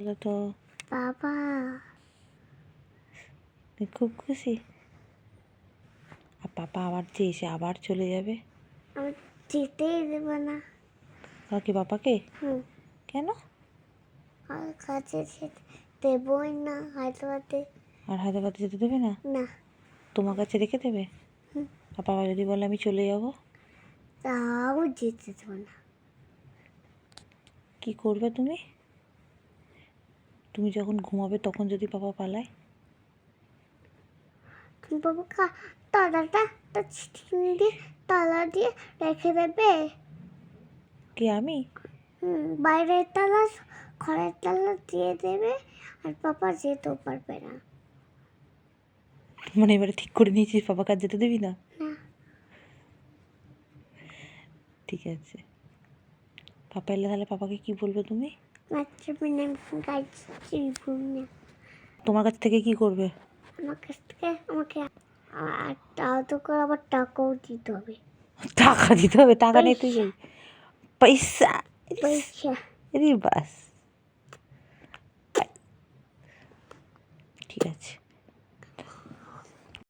গেল তো বাবা। খুব খুশি। আর পাপা আবার যে এসে আবার চলে যাবে। আমি যেতেই দেবো না। কাকে হুম। কেন? আর কাছে যেতে দেবই না হায়দ্রাবাদে। আর হায়দ্রাবাদে যেতে দেবে না? না। তোমার কাছে রেখে দেবে। আর বাবা যদি বলে আমি চলে যাব? তাও যেতে দেবো না। কি করবে তুমি? তুমি যখন ঘুমাবে তখন যদি পাপা পালায়? বাবা কা তালাটা দিয়ে তালা দিয়ে রেখে দেবে। কে আমি? হুম বাইরের তালা ঘরের তালা দিয়ে দেবে আর পাপা যেতেও পারবে না। মানে এবারে ঠিক করে নিয়েছিস পাপা কাজ যেতে দিবি না। ঠিক আছে। পাপা এলে তাহলে পাপাকে কি বলবে তুমি? তোমার কাছ থেকে কি করবে? আমার কাছ থেকে আমাকে আর আলাদা করে আবার টাকাও দিতে হবে। টাকা দিতে হবে টাকা নেই তুই পয়সা। পয়সা রে বাস। ঠিক আছে।